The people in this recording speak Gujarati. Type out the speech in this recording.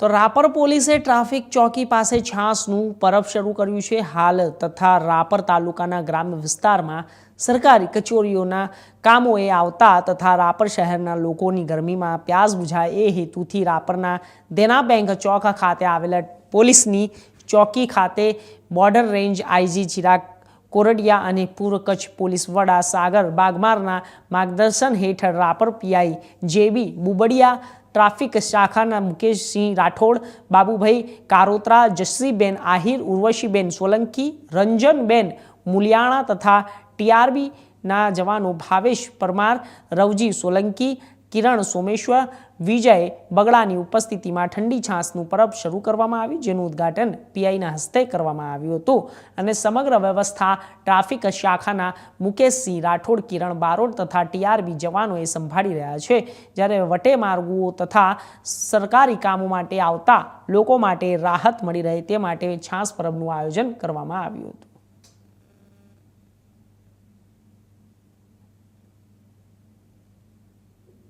તો રાપર પોલીસે ટ્રાફિક ચોકી પાસે છાસનું પરબ શરૂ કર્યું છે. હાલ તથા રાપર તાલુકાના ગ્રામ્ય વિસ્તારમાં સરકારી કચોરીઓના કામોએ આવતા તથા રાપર શહેરના લોકોની ગરમીમાં પ્યાસ બુઝાય એ હેતુથી રાપરના દેના બેંક ચોક ખાતે આવેલા પોલીસની ચોકી ખાતે border range IG Chirag Koradiya અને પૂર્વ કચ્છ પોલીસ વડા સાગર બાગમારના માર્ગદર્શન હેઠળ Rapar PI JB Bubadiya traffic શાખાના મુકેશસિંહ રાઠોડ, બાબુભાઈ કારોત્રા જસરીબેન આહિર, ઉર્વશીબેન સોલંકી, રંજનબેન મુલિયાણા તથા ટીઆરબીના જવાનો ભાવેશ પરમાર, રવજી સોલંકી કિરણ સોમેશ્વર, વિજય બગડાની ઉપસ્થિતિમાં ઠંડી છાસનું પરબ શરૂ કરવામાં આવ્યું જેનું ઉદ્ઘાટન પીઆઈના હસ્તે કરવામાં આવ્યું હતું. અને સમગ્ર વ્યવસ્થા ટ્રાફિક શાખાના મુકેશસિંહ રાઠોડ, કિરણ બારોટ તથા ટીઆરબી જવાનોએ સંભાળી રહ્યા છે. જ્યારે વટે માર્ગો તથા સરકારી કામો માટે આવતા લોકો માટે રાહત મળી રહે તે માટે છાસ પરબનું આયોજન કરવામાં આવ્યું હતું.